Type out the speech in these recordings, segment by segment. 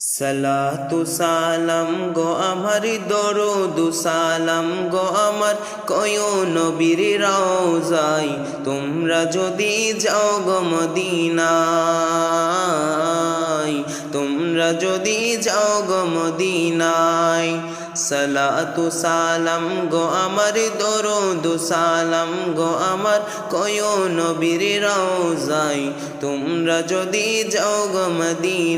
সালাতু সালাম গো আমার দরুদু, সালাম গো আমার কয় নবীর রওজাই। তোমরা যদি যাও গো মদিনায়, তোমরা যদি যাও গো মদিনায়। সালাতু সালাম গো আমার দরুদু সালাম গো আমার কয় নবীর রওজাই। তোমরা যদি যাও গো মদিনায়,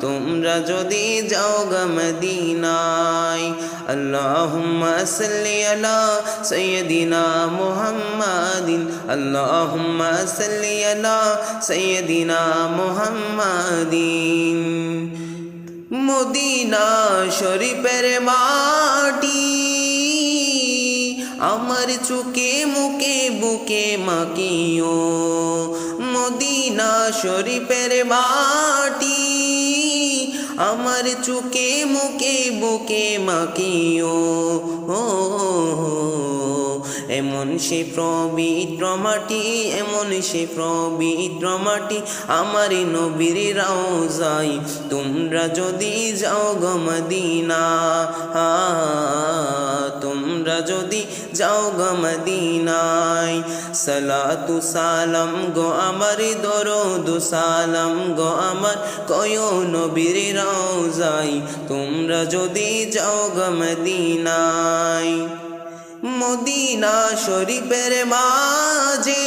তোমরা যদি যাও গো মদিনায়, আল্লাহুম্মা সাল্লি আলা সাইয়্যিদিনা মুহাম্মাদিন, আল্লাহুম্মা সাল্লি আলা সাইয়্যিদিনা মুহাম্মাদিন। মদিনা শরীফের মাটি। আমার চুকে মুখে বুকে মাকিও মদিনা শরীফের মাটি। আমার চুকে মুখে বুকে মাকিও ও। এমন সে পবিত্র মাটি এমন সে পবিত্র মাটি আমার নবীর রাউজাই তোমরা যদি যাও গো মদিনা আ, তোমরা যদি যাও গো মদিনায় সালাতু সালাম গো আমার দরুদ সালাম গো আমার কয় নবীর রাউজাই তোমরা যদি যাও গো মদিনায়। মদিনা শরীফের মাঝে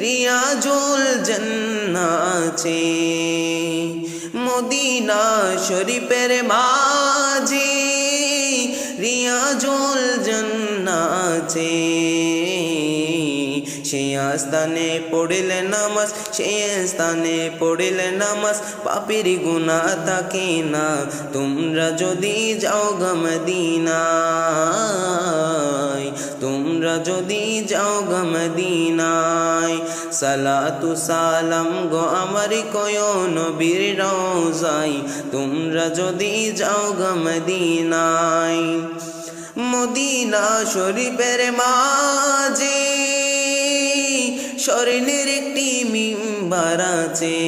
রিয়াজুল জন্নাছে মদিনা শরীফের মাঝে রিয়াজুল জন্নাছে সে স্থানে পড়িলে নামাজ, সে স্থানে পড়িলে নামাজ, পাপির গুণা থাকে না। তোমরা যদি যাও গমদিনায় তোমরা যদি যাও গমদিনায় সালাতু সালাম গো আমার কয় নবীর রওজাই তোমরা যদি যাও গমদিনায় মদিনা শরীফের মাঝে স্বর্ণের একটি মিম্বার আছে।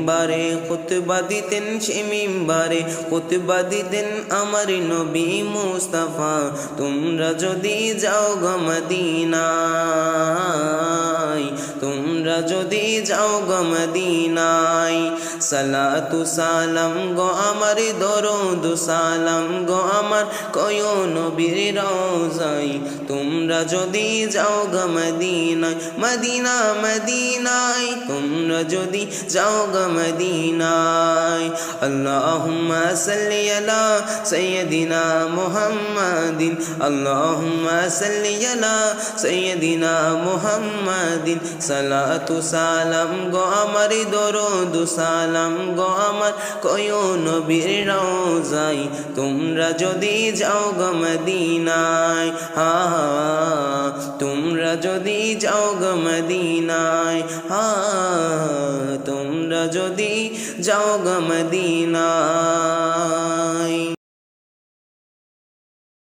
মিম্বারে খুতবা দিতেন সে মিম্বারে খুতবা দিতেন আমার নবী মুস্তাফা। তোমরা যদি যাও গমদিনা যদি যাও গমদিনায় সালাতু সালাম গো আমার, দরুদ সালাম গো আমার, কয় নবীর রওজাই তোমরা যদি যাও গমদিনায় মদিনা, মদিনায়, তোমরা যদি যাও গমদিনায় আল্লাহুম্মা সাল্লি আলা সাইয়্যিদিনা মুহাম্মাদিন, আল্লাহুম্মা সাল্লি আলা সাইয়্যিদিনা মুহাম্মাদিন, সালাতু সালাম গো আমার দরুদ সালাম গো আমার, কয় নবীর রওজাই তোমরা যদি যাও গো মদিনায় হা, তোমরা যদি যাও গো মদিনায়, হা, তোমরা যদি যাও গো মদিনায়।